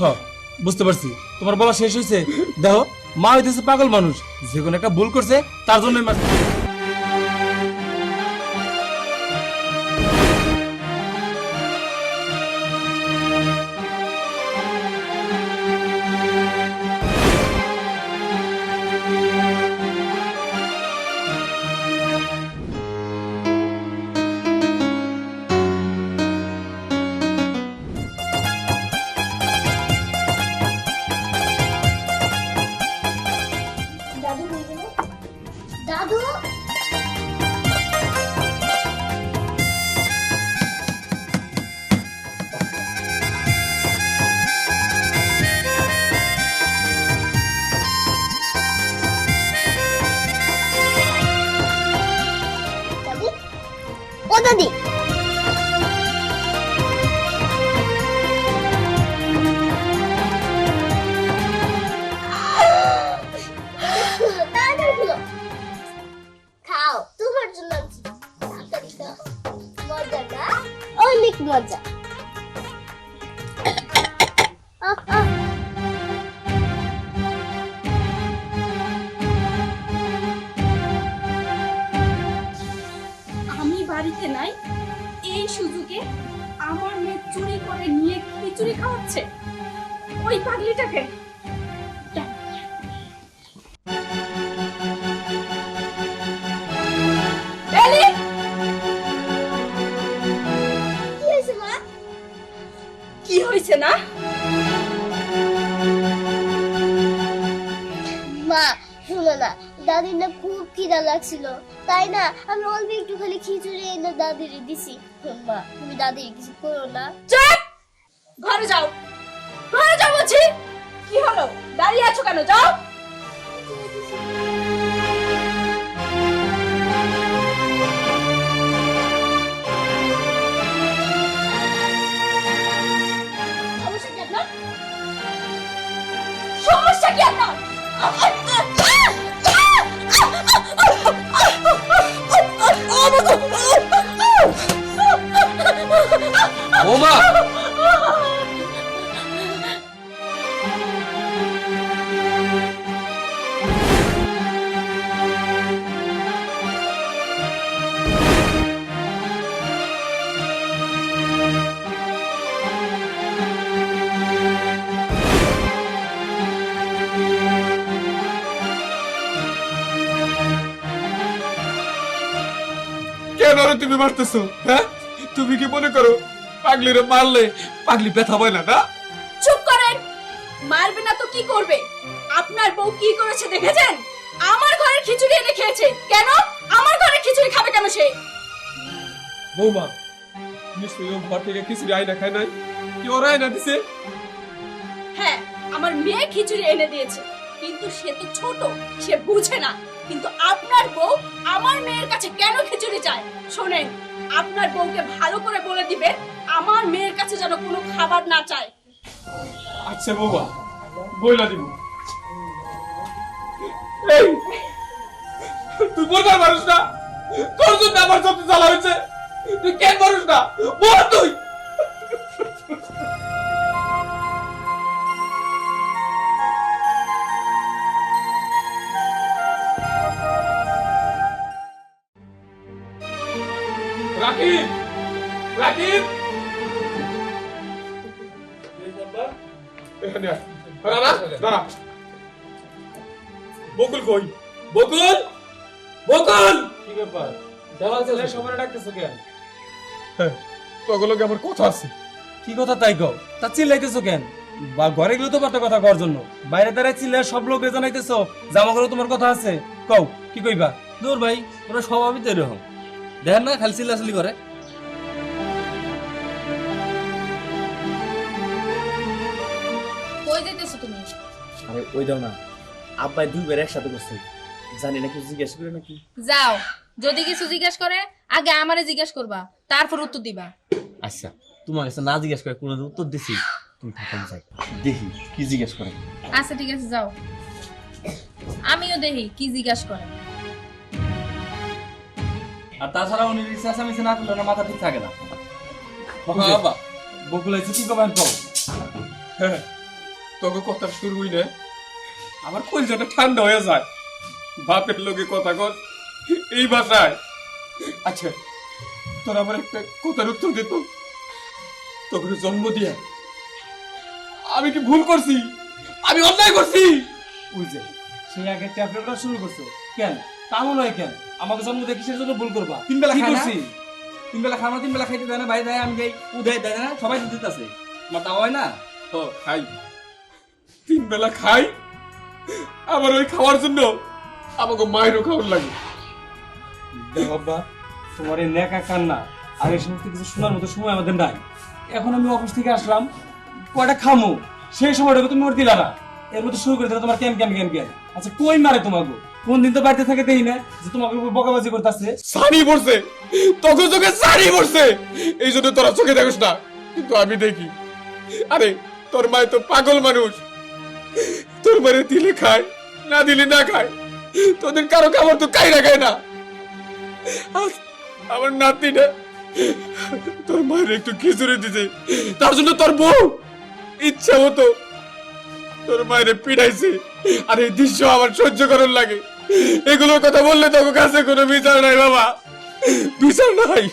হ, বুঝতে পারছি। তোমার বলা শেষ হয়েছে। দেখো, মা হইতেছে পাগল মানুষ। যে কোনো একটা ভুল করছে, তার জন্যই মারছে। ও দাদি তাড়াতাড়ি না দাদির না খুব খিদা লাগছিল। তাই না, আমি অল্প একটু খালি খিচুড়ি এনে দাদিরে দিছি। মা তুমি দাদির কিছু করো না। চুপ! ঘরে যাও। ঘরে যাও বলছি। কি হলো? দাঁড়িয়ে আছো কেন? যাও। সমস্যা তুমি মারতেছো হ্যাঁ? তুমি কি মনে করো পাগলিরে মারলে পাগলি ব্যথা পায় না না? চুপ করেন! মারবে না তো কি করবে? আপনার বউ কি করেছে দেখেছেন? আমার ঘরের খিচুড়ি এনে খেয়েছে। কেন? আমার ঘরের খিচুড়ি খাবে কেন সে? বৌমা নিশ্চয়ই ও ঘর থেকে খিচুড়ি আইনা খায় নাই? কি ওরা আইনা দিছে? হ্যাঁ আমার মেয়ে খিচুড়ি এনে দিয়েছে। কিন্তু সে তো ছোট সে বুঝে না। কিন্তু আপনার বউ আমার মেয়ের কাছে কেন খিচুড়ি চায়? শোনেন, আপনার বউকে ভালো করে বলে দিবেন আমার মেয়ের কাছে যেন কোনো খাবার না চায়। আচ্ছা বৌমা, বইলা দিব। এই, তুই বলবার পারিস না? তোর জন্য আমার সাথে জ্বালা হয়েছে, তুই কেন পারিস না? বল তুই। বকুল কই বকুল বকুল কি ব্যাপার? দেওয়াল চলে সবাই ডাকতেছো কেন? তগলকে আমার কথা আছে। কি কথা তাই কও? তা চিল্লাইতেছো কেন? বা ঘরে গেলে তো পারতো কথা কওয়ার জন্য। বাইরে দাঁড়ায় চিল্লাই সব লোক জানাইতেছো জামা করে তোমার কথা আছে। কও কি কইবা? দূর ভাই ওরা স্বভাবই তো এরকম দেখেন না খালি চিল্লাচিল্লি করে। আরে ওই দাও না। আব্বাই দুইবার একসাথে করছে। জানি না কিছু জিজ্ঞেস করে নাকি। যাও যদি কিছু জিজ্ঞেস করে আগে আমারে জিজ্ঞেস করবা তারপর উত্তর দিবা। আচ্ছা তোমার কাছে না জিজ্ঞেস করে কোনো উত্তর দিছি। তুমি থাকুন যাই। দেখি কি জিজ্ঞেস করে। আচ্ছা ঠিক আছে যাও। আমিও দেখি কি জিজ্ঞেস করে। আর তাছাড়া উনি রিসার্চ আমি না করলে মাথা ঠিক থাকে না। বাবা বকুল কি কবেন কও হ্যাঁ তোকে কথা শুরু হই না। আমার কলজাটা ঠান্ডা হয়ে যায়। বাপের লোকে কথা কর এই ভাষায় আচ্ছা তোর আমার একটা কথার উত্তর দিত তোকে জন্ম দিয়া আমি কি ভুল করছি? আমি অন্যায় করছি? সেই আগে ট্যাবলেটটা শুরু করছ। কেন? তাও নয় কেন? আমাকে জন্ম দিয়ে কিসের জন্য ভুল করবা? তিন বেলা? করছি? তিন বেলা খাওয়া তিন বেলা খাইতে দেয় না ভাই দেয় আমি যাই উদয় দেয় না সবাই তো আমার তাও হয় না? ও খাই। তিন বেলা খাই আবার ওই খাওয়ার জন্য আমাকে মায়েরও খাওয়ার লাগে। বাবা তোমার এই নেকা কান্না আর এই সমস্ত কিছু শোনার মতো সময় আমাদের নাই। এখন আমি অফিস থেকে আসলাম কয়টা খামো? সেই সময়টাকে তুমি ওর দিলা না। এর মধ্যে শুরু করে দিলে তোমার কেন কেন কেন কেন আচ্ছা কই মারে তোমাকে? কোন দিন তো বাড়িতে থাকে দেই না যে তোমাকে উপর বকাবাজি করতেছে। সানি পড়ছে তখন চোখে সানি পড়ছে। এই জন্য তোরা চোখে দেখিস না কিন্তু আমি দেখি। আরে তোর মায় তো পাগল মানুষ। তোর মায়ের দিলে খায়, না দিলে না খায়। তোদের কারও খাবার তো খাই না খায় না। আমার নাতিটা, তোর মায়ের একটু খিচুড়ি দিতে তার জন্য তোর বউ ইচ্ছা হতো তোর মায়ের পিড়াইছে আর এই দৃশ্য আমার সহ্য করার লাগে। এগুলোর কথা বললে তোর কাছে কোনো বিচার নাই বাবা। বিচার নাই।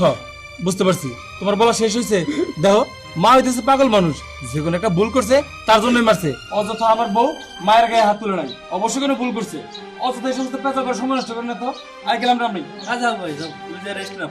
হ্যাঁ বুঝতে পারছি। তোমার বলা শেষ হয়েছে। দেখো মা হইতেছে পাগল মানুষ। যে কোনো একটা ভুল করছে, তার জন্যই মারছে। অযথা আমার বউ মায়ের গায়ে হাত তুলে নাই। অবশ্যই কেন ভুল করছে। অযথা এই সমস্ত পেঁচা করে সময় নষ্ট করে না তো? আই গেলাম রামনি। যাও ভাই যাও। তুমি যে রেস্ট নাও।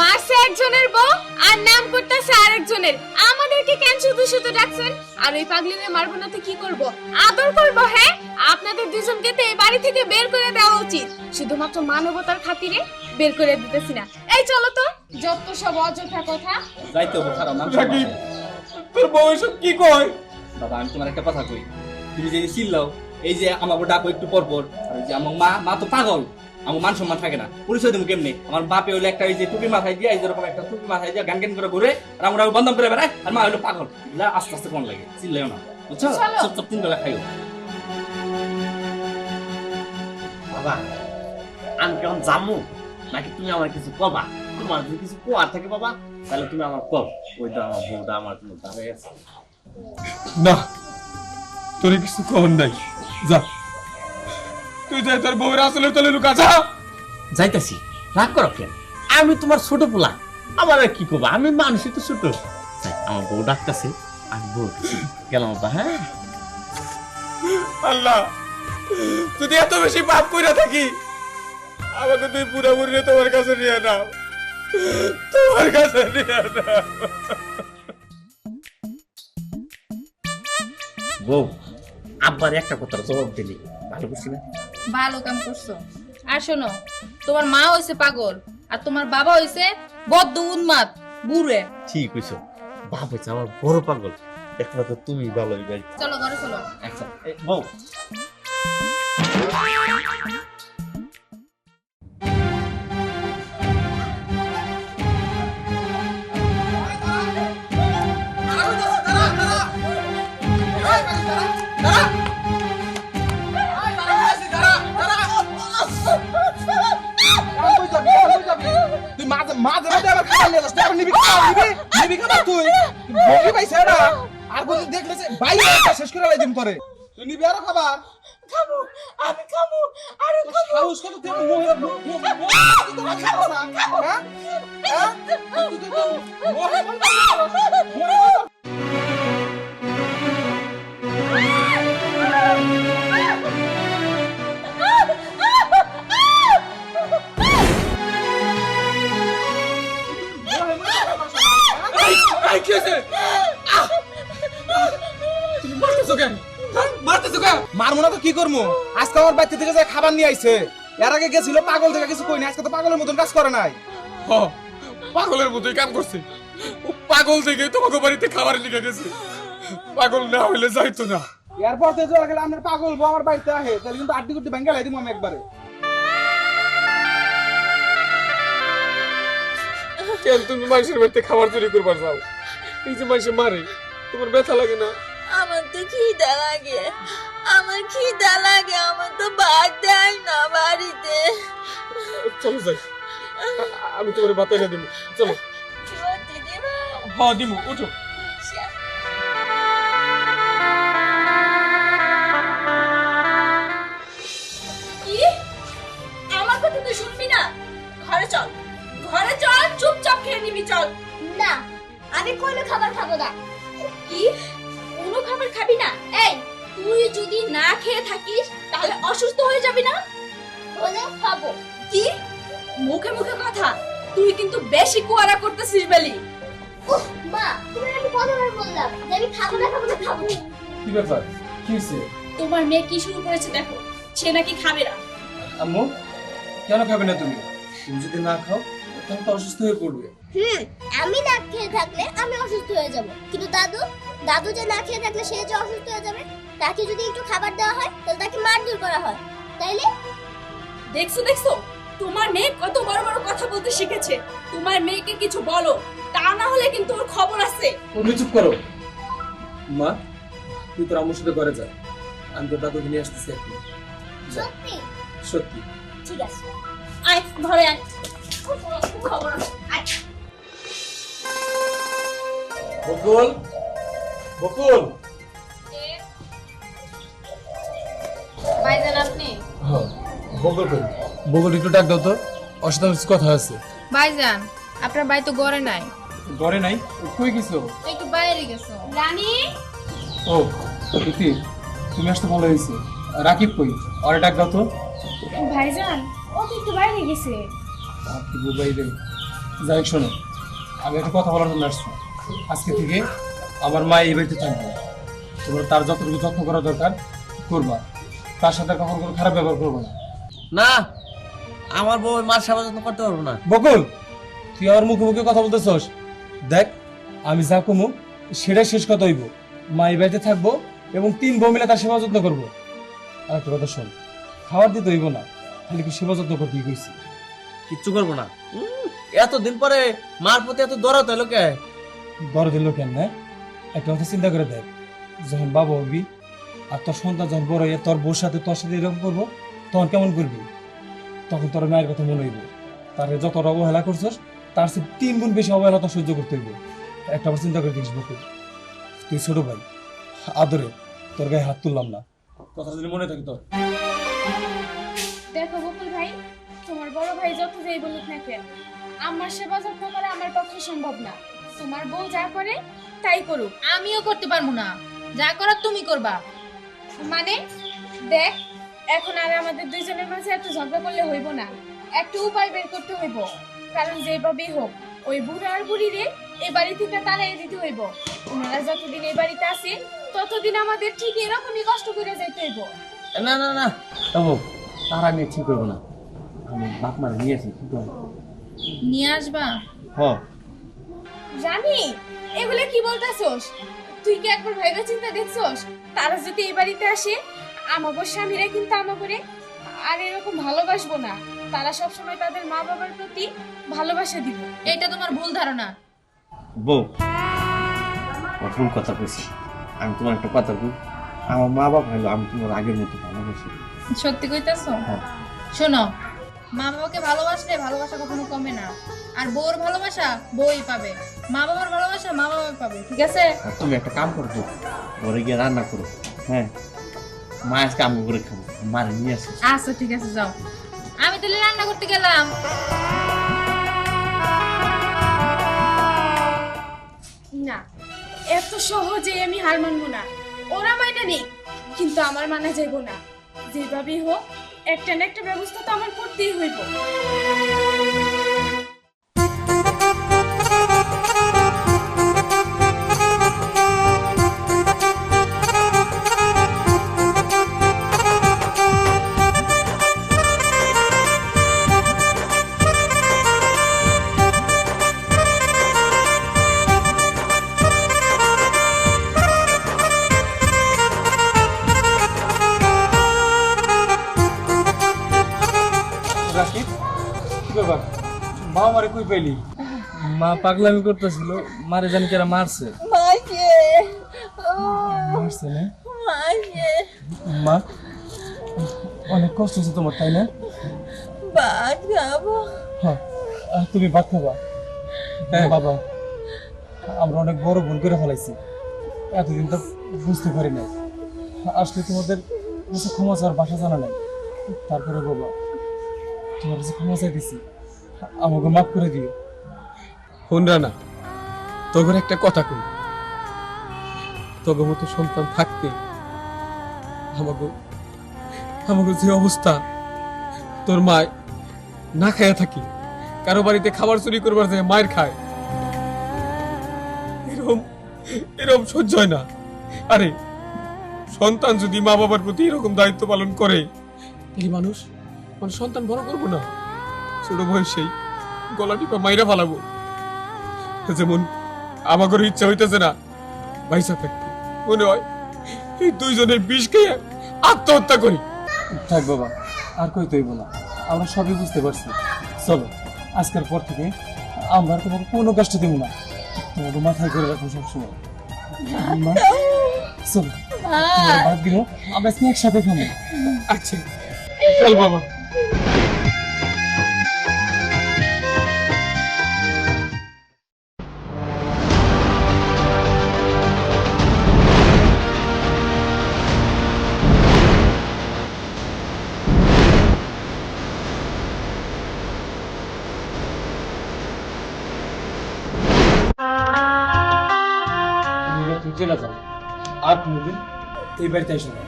মারছে একজনের বউ আর নাম করতেছে আরেকজনের। আমাদেরকে কেন শুধু শুধু ডাকছেন? আর ওই পাগলিনে মারবো না তো কি করব? আদর করব হ্যাঁ? আপনাদের দুজনকে তো এই বাড়ি থেকে বের করে দেওয়া উচিত। শুধুমাত্র মানবতার খাতিরে বের করে দিতেছি না। এই চলো তো যত সব অযথা কথা। যাইতে হবে খারাপ নাম তোর বউ এসব কি কয়? বাবা আমি তোমার একটা কথা কই। তুমি যে চিল্লাও এই যে আমাকে ডাকো একটু পর পর। আর যে আমার মা মা তো পাগল। আমার মান সম্মান থাকে না। পরিচয় দেবো কেমনে? আমার বাপে হইলে একটা ওই যে টুপি মাথায় দিয়ে এই যেরকম একটা টুপি মাথায় দিয়ে গান গান করে ঘুরে আর আমরা বন্ধন করে বেড়ায় আর মা হইল পাগল। আস্তে আস্তে কোন লাগে চিল্লাইও না। বুঝছ? সব সব তিন বেলা খাইও। বাবা আমি কেমন জামু? নাকি তুমি আমার কিছু কবা? তোমার যদি কিছু কোয়ার থাকে বাবা তাহলে তুমি আমার কব ওই তো আমার বউটা আমার দাঁড়িয়ে আছে। না তোর কিছু কর নাই। যা। তুই যাই তোর বউয়ের আসলে তলে লুকা যা। যাইতাছি। রাগ করো কেন? আমি তোমার ছোট পোলা। আমার আর কি করব? আমি মানুষই তো ছোট। যাই, আমার বউ ডাকতেছে। আমি বউ গেলাম বাবা হ্যাঁ? আল্লাহ যদি এত বেশি পাপ কইরা থাকি আমাকে তুই পুরোপুরি তোমার কাছে নিয়ে নাও। তোমার কাছে নিয়ে নাও। বউ আব্বার একটা কথার জবাব দিলি। ভালো করছি না? ভালো কাম করছ। আর শোনো তোমার মা হইছে পাগল আর তোমার বাবা হইছে বদ্ধ উন্মাদ বুড়ে। ঠিক হইছো বাপ হইছে আমার বড় পাগল। একমাত্র তো তুমি ভালো ভাই চলো ঘরে চলো। আচ্ছা বউ। মাঝে মাঝে আবার খাবার নিয়ে যাস তুই আবার নিবি খাবার নিবি নিবি খাবার তুই বকি পাইছে এটা আর কোন দেখলে বাইরে শেষ করে লাইদিম পরে তুই নিবি আরও খাবার খাব আমি খাব আরে খাব সাহস কত তুই মোহে মোহে খাব না হ্যাঁ হ্যাঁ তুই তো মোহে মোহে এই কি হয়েছে! তুমি মারতেছো কেন? হ্যাঁ? মারতেছো কেন? মারমু না তো কি করমু আজকে আমার বাড়িতে থেকে যায় খাবার নিয়ে আইছে। এর আগে গেছিল পাগল থেকে কিছু কই না আজকে তো পাগলের মতন কাজ করে নাই। হ, পাগলের মতোই কাম করছে। ও পাগল থেকে তোমাকে বাড়িতে খাবার লিখে গেছে। পাগল না হইলে যাইতো না। এরপর তো জোর গেলে আপনার পাগল বউ আমার বাড়িতে আহে তাহলে কিন্তু আড্ডি গুড্ডি ভেঙ্গে লাই দিমু আমি একবারে। কেন তুমি মানুষের বাড়িতে খাবার চুরি করবার যাও? এই যে মাসে মারে তোমার ব্যথা লাগে না? আমার তো খিদা লাগে আমার খিদা লাগে আমার তো ভাত দেয় না বাড়িতে। চলো যাই। আমি তোমার ভাত এনে দিব চলো। হ্যাঁ দিব উঠো। আমার শুনবি না? ঘরে চল। ঘরে চল চুপচাপ খেয়ে নিবি চল। না। আমি কোনো খাবার খাব না। কি? কোনো খাবার খাবি না? এই তুই যদি না খেয়ে থাকিস তাহলে অসুস্থ হয়ে যাবি না? হলে খাব। কি? মুখে মুখে কথা। তুই কিন্তু বেশি কুয়ারা করতেছিস বেলি। উফ, মা তুমি আমি কতবার বললাম যে আমি খাব না খাব না খাব কি ব্যাপার? কি হয়েছে তোমার মেয়ে কি শুরু করেছে দেখো সে নাকি খাবে না। আম্মু কেন খাবে না তুমি? তুমি যদি না খাও তাহলে তো অসুস্থ হয়ে পড়বে। হুম আমি না খেয়ে থাকলে আমি অসুস্থ হয়ে যাব। কিন্তু দাদু দাদু যে না খেয়ে থাকলে সে যে অসুস্থ হয়ে যাবে তাকে যদি একটু খাবার দেওয়া হয় তাহলে তাকে মারধর করা হয়। তাইলে? দেখছ দেখছ? তোমার মেয়ে কত বড় বড় কথা বলতে শিখেছে। তোমার মেয়েকে কিছু বলো তা না হলে কিন্তু ওর খবর আছে। তুমি চুপ করো। মা তুই তোর আম্মুর সাথে ঘরে যা। আমি তোর দাদুকে নিয়ে আসতেছি সত্যি? সত্যি। ঠিক আছে। আয় ঘরে আয়। খবর আছে। আয়। বকুল? বকুল? ভাইজান আপনি? হ্যাঁ বকুল কই? বকুল একটু ডাক দাও তো। ওর সাথে আমার কিছু কথা আছে। ভাইজান আপনার বাড়ি তো ঘরে নাই। ঘরে নাই? কই গেছো? একটু বাইরে গেছো। রানী? ও প্রীতি তুমি আসতে ভালো হয়েছে। রাকিব কই? আরে ডাক দাও তো। ভাইজান ও তো একটু বাইরে গেছে। বাইরে যাই শোনো আমি একটা কথা বলার জন্য আসছি। আজকে থেকে আমার মা এই বাড়িতে থাকবে তোমরা তার যতটুকু যত্ন করা দরকার করবা। তার সাথে কখনো কোনো খারাপ ব্যবহার করব না। না আমার বউ মার সেবা যত্ন করতে পারব না। বকুল তুই আমার মুখে মুখে কথা বলতেছস। দেখ আমি যা কমু সেটাই শেষ কথা হইব। মা এই বাড়িতে থাকব এবং তিন বউ মিলে তার সেবা যত্ন করব। আর একটা কথা শোন খাবার দিতে হইব না খালি কি সেবা যত্ন করতে কইছি কিচ্ছু করব না। উম, এতদিন পরে মার প্রতি এত দরদ এলো কে? বড় দিল কেন না একটা কথা চিন্তা করে দেখ, যখন বাবা হবি আর তোর সন্তান যখন বড় হয়ে তোর বউর সাথে তোর সাথে এরকম করব, তখন কেমন করবি? তখন তোর মায়ের কথা মনে হইব। তার যতটা অবহেলা করছস, তার চেয়ে তিন গুণ বেশি অবহেলা তো সহ্য করতে হইব। একটা বার চিন্তা করে দেখিস বকুল, তুই ছোট ভাই, আদরে তোর গায়ে হাত তুললাম না। কথা যদি মনে থাকে তোর। দেখো বকুল ভাই, তোমার বড় ভাই যত যাই বলুক না কেন, আমার সেবা যত্ন করা আমার পক্ষে সম্ভব না। তোমার বউ যা করে তাই করুক। আমিও করতে পারব না। যা করার তুমি করবা। মানে দেখ এখন আর আমাদের দুইজনের মাঝে এত ঝগড়া করলে হইব না। একটা উপায় বের করতে হইব। কারণ যেভাবেই হোক ওই বুড়া আর বুড়ি রে এ বাড়ি থেকে তাড়াই দিতে হইব। ওনারা যতদিন এই বাড়িতে আছে ততদিন আমাদের ঠিক এরকমই কষ্ট করে যেতে হইব। না না না তবু তার আমি ঠিক করব না। আমি বাপ মারে কি করব নিয়ে আসবা? হ। জানি এগুলা কি বলতাছস? তুই কি একবার ভাইবা চিন্তা দেখছস তারা যদি এই বাড়িতে আসে আমাগো স্বামীরা কিন্তু আমাগরে? আর এরকম ভালোবাসবো না তারা সব সময় তাদের মা বাবার প্রতি ভালোবাসা দিব। এটা তোমার ভুল ধারণা। বউ প্রথম কথা কইছি। আমি তোমার একটা কথা বলি আমার মা বাবা হলো আমি তোমার আগের মতো ভালোবাসি। সত্যি কইতাছো? হ্যাঁ। শোনো মা বাবাকে ভালোবাসলে ভালোবাসা কখনো কমে না। আর বউর ভালোবাসা বউই পাবে। মা বাবার ভালোবাসা মা বাবা পাবে ঠিক আছে? আর তুমি একটা কাম করো। ঘরে গিয়ে রান্না করো হ্যাঁ? মা আজকে আমি করে খাব মারে নিয়ে আসি। আচ্ছা ঠিক আছে যাও। আমি তাহলে রান্না করতে গেলাম। না এত সহজে আমি হার মানবো না। ওরা মাইনা নেই কিন্তু আমার মানা যাইব না। যেভাবেই হোক একটা না একটা ব্যবস্থা তো আমার করতেই হইব। পাগলামি করতেছিল মারে জানি কেরা মারছে। মাকে মারছে না? মাকে মা অনেক কষ্ট হচ্ছে তোমার তাই না? ভাত খাব হ্যাঁ তুমি ভাত খাবা হ্যাঁ। বাবা আমরা অনেক বড় ভুল করে ফেলাইছি। এতদিন তো বুঝতে পারি নাই। আসলে তোমাদের কিছু ক্ষমা চাওয়ার বাসা জানা নাই। তারপরে বাবা তোমার কাছে ক্ষমা চাইতেছি আমাকে মাফ করে দিও। হনরা না তোর একটা কথা কই। তোর মতো সন্তান থাকতে আমাকে আমাকে যে অবস্থা, তোর মায় না খাইয়া থাকি, কারও বাড়িতে খাবার চুরি করবার যায় মায়ের খায় এরকম এরকম সহ্য হয় না। আরে, সন্তান যদি মা বাবার প্রতি এরকম দায়িত্ব পালন করে, তাহলে মানুষ মানুষ সন্তান বড় করব না। ছোট বয়সেই গলা টিপা মাইরা ফালাবো। যেমন আমাদের ইচ্ছা হইতেছে না। ভাইসা থাকতে মনে হয় এই দুইজনের বিষ খেয়ে আত্মহত্যা করি। থাক বাবা আর কই তৈব না। আমরা সবই বুঝতে পারছি। চলো আজকের পর থেকে আমরা তোমাকে কোনো কষ্ট দেব না। তোমাকে মাথায় করে রাখব সবসময়। চলো আমরা একসাথে খাব। আচ্ছা চল বাবা। বাড়িতে না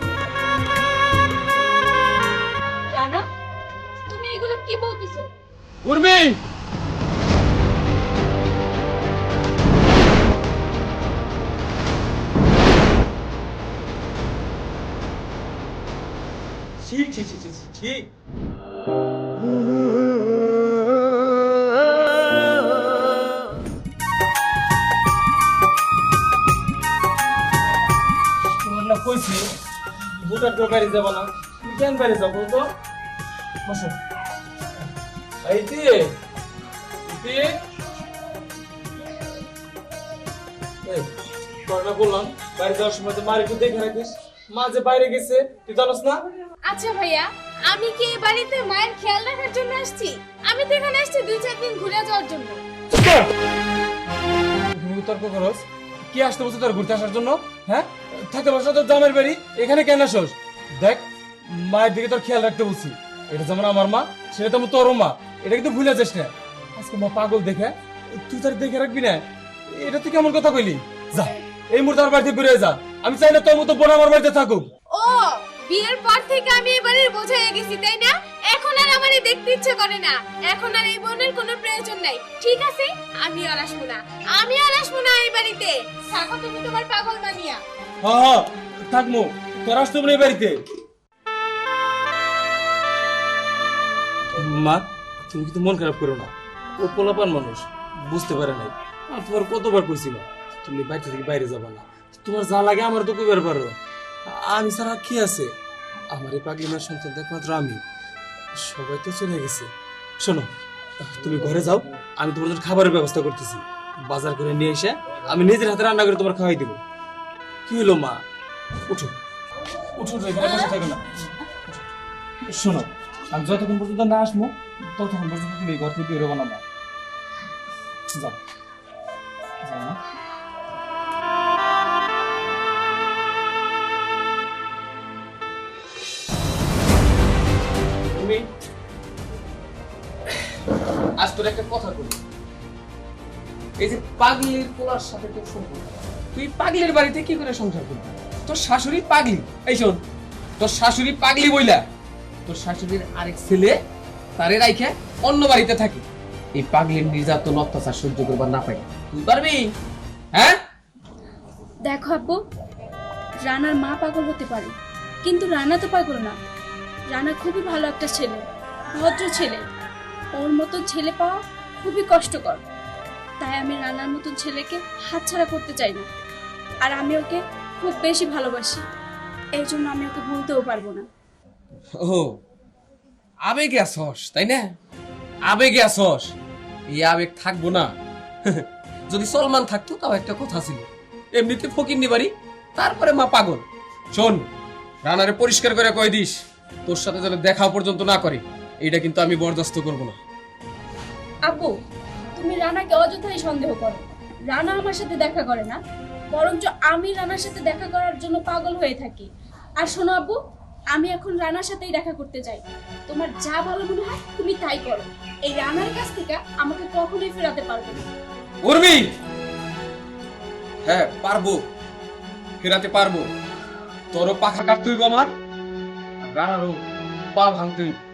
রানা তুমি এগুলো কি বলতেছো? উর্মি! ছি ছি ছি ছি ছি। ভোটার করে বাইরে না। তুমি কেন বাইরে যাব তো বসো। এই দিয়ে দিয়ে এই তোরা বললাম বাইরে যাওয়ার সময় তো মার একটু দেখে রাখিস। মা যে বাইরে গেছে তুই জানোস না? আচ্ছা ভাইয়া আমি কি এই বাড়িতে মায়ের খেয়াল রাখার জন্য আসছি? আমি তো এখানে আসছি দুই চার দিন ঘুরে যাওয়ার জন্য। তুমি তর্ক করস কি আসতে বলছো তোর ঘুরতে আসার জন্য? হ্যাঁ? থাকতে বসো তোর জামের বাড়ি? এখানে কেন আসোস? দেখ, মায়ের দিকে তোর খেয়াল রাখতে বলছি। এটা যেমন আমার মা, সেটা তেমন তোরও মা। এটা কিন্তু ভুলে যাস না। আজকে মা পাগল দেখে, তুই তার দেখে রাখবি না? এটা তুই কেমন কথা কইলি? যা, এই মুহূর্তে আমার বাড়িতে বেরিয়ে যা। আমি চাই না তোর মতো বোন আমার বাড়িতে থাকুক। ও, বিয়ের পর থেকে আমি এই বাড়ির বোঝা গেছি, তাই না? আর আমার এই দেখতে ইচ্ছে করে না। এখন আর এই বোনের কোনো প্রয়োজন নাই। ঠিক আছে? আমি আর আসব না। আমি আর আসব না এই বাড়িতে। থাকো তুমি তোমার পাগল মানিয়া হ্যাঁ হ্যাঁ থাকব তোর আসতে না এই বাড়িতে। মা, তুমি কিন্তু মন খারাপ করো না। ও পোলাপান মানুষ, বুঝতে পারে নাই। আর তোমার কতবার কইছিল তুমি বাড়ি থেকে বাইরে যাবা না। তোমার যা লাগে আমার তো কইবার পারো। আমি ছাড়া কি আছে? আমার এই পাগলিমার সন্তান একমাত্র আমি। সবাই তো চলে গেছে। শোনো, তুমি ঘরে যাও, আমি তোমার জন্য খাবারের ব্যবস্থা করতেছি। বাজার করে নিয়ে এসে আমি নিজের হাতে রান্না করে তোমার খাওয়াই দেবো। কি হলো মা? উঠো। উঠো শোনো, আমি যতক্ষণ পর্যন্ত না আসব, ততক্ষণ পর্যন্ত তুমি ঘর থেকে বেরোবো না যাও। আজ তোর একটা কথা বলি এই যে পাগলির পোলার সাথে তোর সম্পর্ক। তুই পাগলির বাড়িতে কি করে সংসার করবি? তোর শাশুড়ি পাগলি। এই শোন, তোর শাশুড়ি পাগলি বইলা, তোর শাশুড়ির আরেক ছেলে তারে রাইখে অন্য বাড়িতে থাকে। এই পাগলির নির্যাতন, অত্যাচার সহ্য করবার না পাই তুই পারবি? হ্যাঁ? দেখো আব্বু, রানার মা পাগল হতে পারে, কিন্তু রানা তো পাগল না। রানা খুবই ভালো একটা ছেলে, ভদ্র ছেলে। ওর মতো ছেলে পাওয়া খুবই কষ্টকর। তাই আমি রানার মতন ছেলেকে হাতছাড়া করতে চাই না। আর আমি ওকে খুব বেশি ভালোবাসি। এই জন্য আমি ওকে ভুলতেও পারব না। ও, আবেগে আসস তাই না? আবেগে আসস এই আবেগ থাকব না। যদি সলমান থাকতো, তাও একটা কথা ছিল। এমনিতে ফকির বাড়ি তারপরে মা পাগল। শোন, রানারে পরিষ্কার করে কই দিস, তোর সাথে যেন দেখা পর্যন্ত না করে। এইটা কিন্তু আমি বরদাস্ত করব না। আব্বু তুমি রানাকে অযথাই সন্দেহ করো। রানা আমার সাথে দেখা করে না বরঞ্চ আমি রানার সাথে দেখা করার জন্য পাগল হয়ে থাকি। আর শোনো আব্বু আমি এখন রানার সাথেই দেখা করতে চাই। তোমার যা ভালো মনে হয় তুমি তাই করো। এই রানার কাছ থেকে আমাকে কখনোই ফেরাতে পারবে না। উর্মি! হ্যাঁ পারব। ফেরাতে পারব। তোরও পাখা কাটতে হইব আমার। আর রানারও পা ভাঙতে হইব।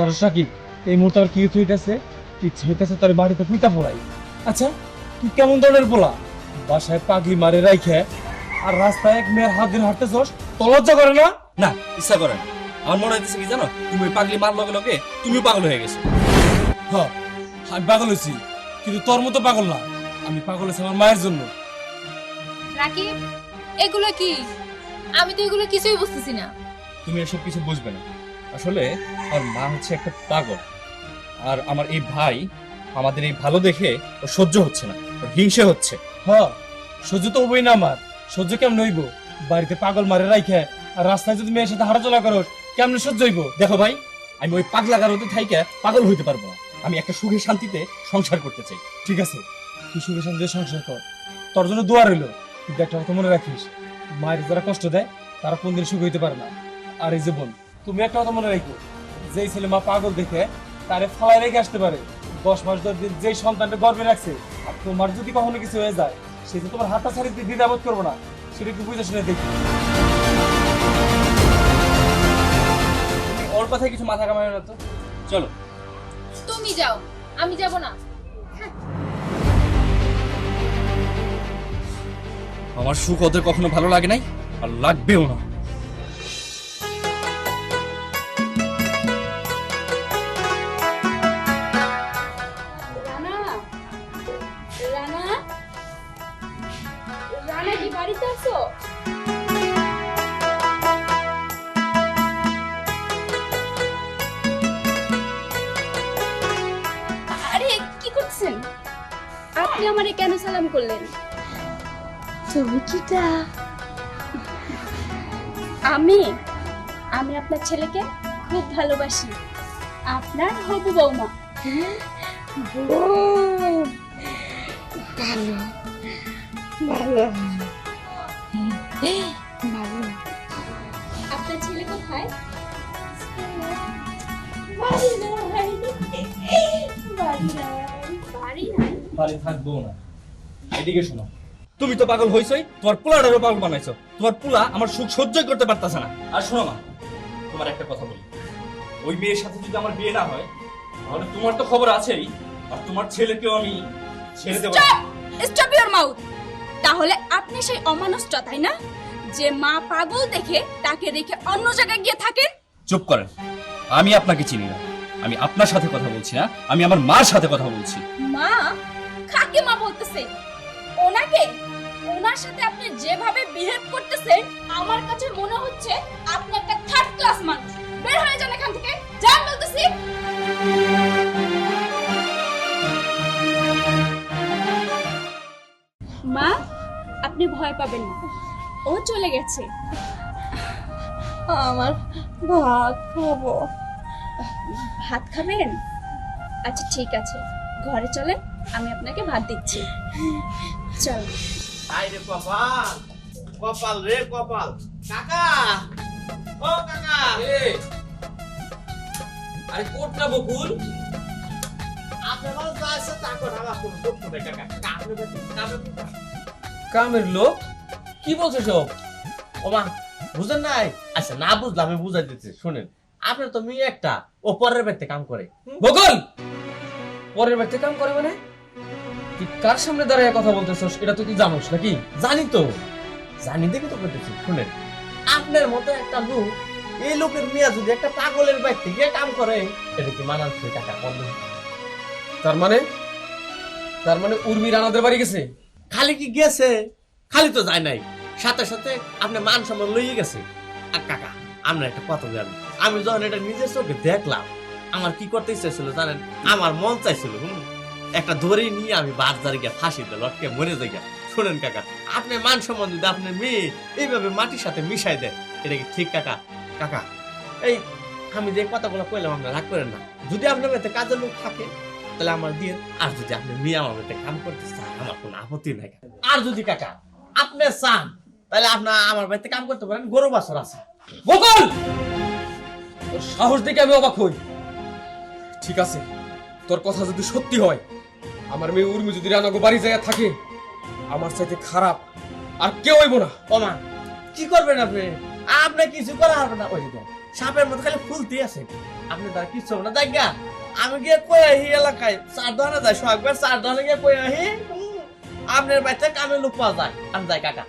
দর্শা কি এই মুহূর্তে আর কি হইতেছে ইচ্ছে হইতেছে তোর বাড়িতে পিতা পড়াই আচ্ছা তুই কেমন ধরনের পোলা? বাসায় পাগলি মারে রাইখে আর রাস্তায় এক মেয়ের হাত ধরে হাঁটতেছস তো লজ্জা করে না? না ইচ্ছা করে না। আমার মনে হইতেছে কি জানো তুমি ওই পাগলি মার লগে লগে তুমিও পাগল হয়ে গেছো। হ্যাঁ আমি পাগল হয়েছি কিন্তু তোর মতো পাগল না। আমি পাগল হয়েছি আমার মায়ের জন্য। রাকিব এগুলো কি? আমি তো এগুলো কিছুই বুঝতেছি না। তুমি এসব কিছু বুঝবে না। আসলে আমার মা হচ্ছে একটা পাগল। আর আমার এই ভাই আমাদের এই ভালো দেখে ও সহ্য হচ্ছে না ওর হিংসে হচ্ছে। হ্যাঁ সহ্য তো হবই না আমার। সহ্য কেমন হইব? বাড়িতে পাগল মারে রাইখে, আর রাস্তায় যদি মেয়ের সাথে হাঁটাচলা করস, কেমন সহ্য হইব? দেখো ভাই, আমি ওই পাগলা গারোতে থাইকে পাগল হইতে পারব না। আমি একটা সুখে শান্তিতে সংসার করতে চাই। ঠিক আছে? তুই সুখে শান্তিতে সংসার কর। তোর জন্য দোয়া রইল। কিন্তু একটা কথা মনে রাখিস, মায়ের যারা কষ্ট দেয়, তারা কোনদিন সুখ হইতে পারে না। আর এই যে বোন তুমি একটা কথা মনে রাখো যেই ছেলে মা পাগল দেখে তারে ফালাই রেখে আসতে পারে। দশ মাস দশ দিন যেই সন্তানটা গর্বে রাখছে আর তোমার যদি কখনো কিছু হয়ে যায় সে তো তোমার হাতটা ছাড়ি দিয়ে দ্বিধাবোধ করব না। সেটা একটু বুঝে শুনে দেখি। ওর কথায় কিছু মাথা কামাবে না তো? চলো। তুমি যাও আমি যাব না। আমার সুখ ওদের কখনো ভালো লাগে নাই আর লাগবেও না। কিটা আমি আমি আপনার ছেলেকে খুব ভালোবাসি। আপনার হবু বৌমা। ভালো। ভালো। ভালো। আপনার ছেলে কোথায়? বাড়ি বাড়ি নাই বাড়ি নাই। বাড়ি থাকব না। এদিকে শোনো। তুমি তো পাগল হইছই তোমার পোলাটারও পাগল বানাইছো। তোমার পোলা আমার সুখ সহ্যই করতে পারতাছে না। আর শোনো না তোমার একটা কথা বলি। ওই মেয়ের সাথে যদি আমার বিয়ে না হয় তাহলে তোমার তো খবর আছেই আর তোমার ছেলেকেও আমি ছেড়ে দেবো। স্টপ! Your mouth! তাহলে আপনি সেই অমানুষটা তাই না? যে মা পাগল দেখে তাকে রেখে অন্য জায়গায় গিয়ে থাকেন চুপ করেন। আমি আপনাকে চিনি না। আমি আপনার সাথে কথা বলছি না। আমি আমার মার সাথে কথা বলছি। মা কাকে মা বলতেছে। ওনাকে ওনার সাথে আপনি যেভাবে বিহেভ করতেছেন আমার কাছে মনে হচ্ছে আপনি একটা থার্ড ক্লাস মানুষ। বের হয়ে যান এখান থেকে। যান বলতেছি। মা আপনি ভয় পাবেন না। ও চলে গেছে। আমার ভাত খাব। ভাত খাবেন? আচ্ছা ঠিক আছে। ঘরে চলেন আমি আপনাকে ভাত দিচ্ছি। চল। রে কপাল কপাল রে কপাল। কাকা ও কাকা। আরে কোটটা বকুল। আপনার যা আছে তা করে আমার কোনো দুঃখ নেই কাকা। কাকা আপনি বেশি কামে কামের লোক? কি বলছো সব? ওমা বুঝেন নাই? আচ্ছা না বুঝলাম আমি বুঝাই দিচ্ছি শুনেন। আপনার তো মেয়ে একটা ও পরের ব্যক্তি কাম করে। বকুল! পরের বাড়িতে কাম করে মানে? তুই কার সামনে দাঁড়ায় কথা বলতেছস? এটা তুই জানোস নাকি? জানি তো। জানি দেখে তো করতেছি শুনেন। আপনার মতো একটা লোক, এই লোকের মেয়ে যদি একটা পাগলের বাইক থেকে কাম করে, এটা কি মানানছে কাকা বন্ধ? তার মানে? তার মানে উর্মি রানাদের বাড়ি গেছে? খালি কি গেছে? খালি তো যায় নাই। সাথে সাথে আপনি মান সম্মান লইয়ে গেছে। আর কাকা আমরা একটা কথা জানি। আমি যখন এটা নিজের চোখে দেখলাম, আমার কি করতে ইচ্ছা ছিল জানেন? আমার মন চাইছিল, হুম? একটা ধরে নিয়ে আমি বাজারে গিয়ে ফাঁসি দিল লটকে মরে যাই। শোনেন কাকা আপনি মান সম্মান যদি আপনার মেয়ে এইভাবে মাটির সাথে মিশাই দেয় এটা কি ঠিক কাকা? কাকা এই আমি যে কথাগুলো কইলাম আপনার রাগ করেন না। যদি আপনার বাড়িতে কাজের লোক থাকে তাহলে আমার দিয়ে আর যদি আপনি মেয়ে আমার বাড়িতে কাম করতে চান আমার কোনো আপত্তি নাই আর যদি কাকা আপনি চান তাহলে আপনার আমার বাড়িতে কাম করতে পারেন গরু বাছর আছে। বকল! তোর সাহস দেখে আমি অবাক হই। ঠিক আছে তোর কথা যদি সত্যি হয় আমার মেয়ে উর্মি যদি রানাগো বাড়ি যায় থাকে আমার চাইতে খারাপ আর কেউ হইব না। ওমা কি করবেন আপনি? আপনি কিছু করা হবে না। ওই সাপের মতো খালি ফুলতে আছে। আপনি তার কিছু হবে না। দেখ আমি গিয়ে কই আহি এলাকায়? চার দোকানে যাই। সোহাগবার চার দোকানে গিয়ে কই আহি? আপনার বাড়িতে কামে লোক পাওয়া যায়। আমি যাই কাকা।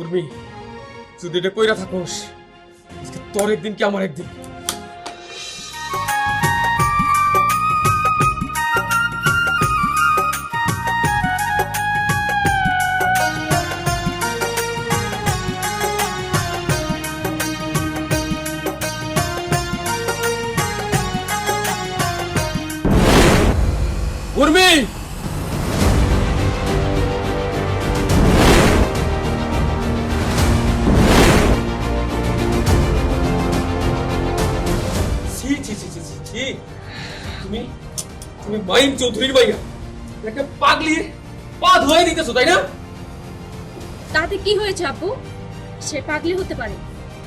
উর্মি যদি এটা কইরা থাকোস তোর একদিন কি আমার একদিন? উর্মি ছি ছি ছি ছি ছি ছি। তুমি তুমি মাইম চৌধুরীর ভাইয়া। একটা পাগলির পা ধুয়ে দিতেছো তাই না? তাতে কি হয়েছে আপু? সে পাগলি হতে পারে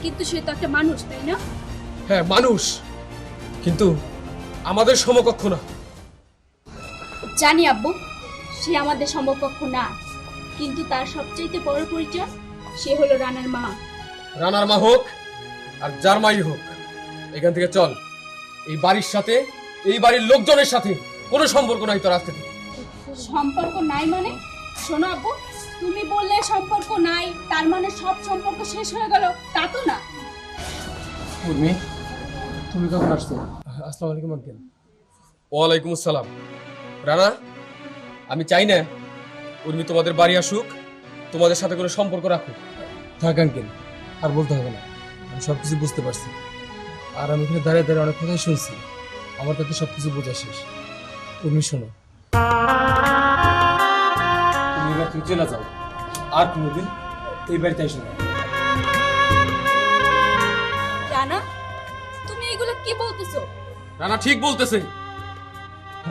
কিন্তু সে তো একটা মানুষ তাই না? হ্যাঁ মানুষ। কিন্তু আমাদের সমকক্ষ না। জানি আব্বু সে আমাদের সমকক্ষ না কিন্তু তার সবচেয়ে বড় পরিচয় সে হলো রানার মা। রানার মা হোক আর যার মাই হোক এখান থেকে চল। এই বাড়ির সাথে এই বাড়ির লোকজনের সাথে কোনো সম্পর্ক নাই তোর আজকে সম্পর্ক নাই মানে? শোনো আব্বু তুমি বললে সম্পর্ক নাই তার মানে সব সম্পর্ক শেষ হয়ে গেল তা তো না? উর্মি তুমি কখন আসছো? আসসালামু আলাইকুম আঙ্কেল। ওয়ালাইকুম আসসালাম। রানা আমি চাই না উর্মি তোমাদের বাড়ি আসুক তোমাদের সাথে কোনো সম্পর্ক রাখুক। থাক আঙ্কেল আর বলতে হবে না। আমি সব কিছু বুঝতে পারছি। আর আমি এখানে দাঁড়িয়ে দাঁড়িয়ে অনেক কথাই শুনছি। আমার কাছে সব কিছু বোঝা শেষ। উর্মি শোনো। তুমি এবার তুমি চলে যাও। আর কোনোদিন এই বাড়িতে এসো না। রানা তুমি এগুলো কি বলতেছো? রানা ঠিক বলতেছে।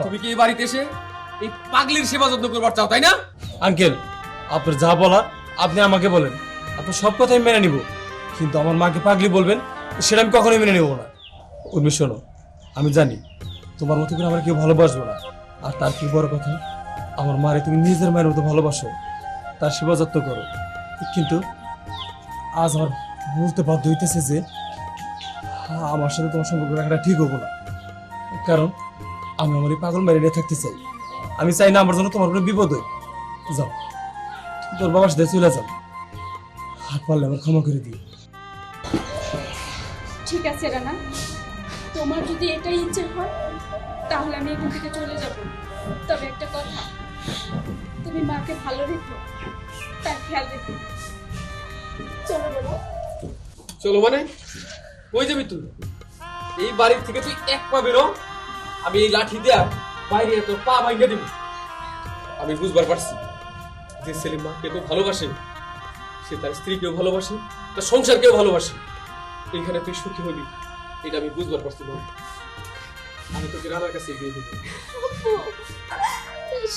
তুমি কি এই বাড়িতে এসে এই পাগলির সেবা যত্ন করবার চাও তাই না? আঙ্কেল আপনার যা বলা আপনি আমাকে বলেন। আপনার সব কথাই মেনে নিব। কিন্তু আমার মাকে পাগলি বলবেন সেটা আমি কখনোই মেনে নিব না। উর্মি শোনো আমি জানি তোমার মতো করে আমার কেউ ভালোবাসবো না। আর তার কি বড় কথা? আমার মারে তুমি নিজের মায়ের মতো ভালোবাসো। তার সেবা যত্ন করো। কিন্তু আজ আমার বলতে বাধ্য হইতেছে যে আমার সাথে তোমার সম্পর্ক রাখাটা ঠিক হব না। কারণ আমি আমার এই পাগল মেরে থাকতে চাই। আমি চাই না আমার জন্য তোমার কোনো বিপদ হয়। যাও। তোর বাবার সাথে চলে যাও। হাত পারলে আমার ক্ষমা করে দিও। ঠিক আছে রানা। তোমার যদি এটাই ইচ্ছে হয় তাহলে আমি এখান থেকে চলে যাব। তবে একটা কথা তুমি মাকে ভালো রেখো তার খেয়াল রেখো। চলো বাবা। চলো মানে? কই যাবি তুই? এই বাড়ির থেকে তুই এক পা বেরো। আমি এই লাঠি দেয়া বাইরে তোর পা ভাঙিয়ে দিব। আমি বুঝবার পারছি যে ছেলে মাকে তো ভালোবাসে, সে তার স্ত্রীকেও ভালোবাসে, তার সংসারকেও ভালোবাসে। এইখানে তুই সুখী হবি, এটা আমি বুঝবার পারছি না। আমি তোকে রানার কাছে এগিয়ে দেবো।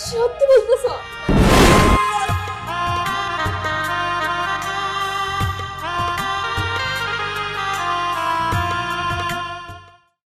সত্যি বলতেছো?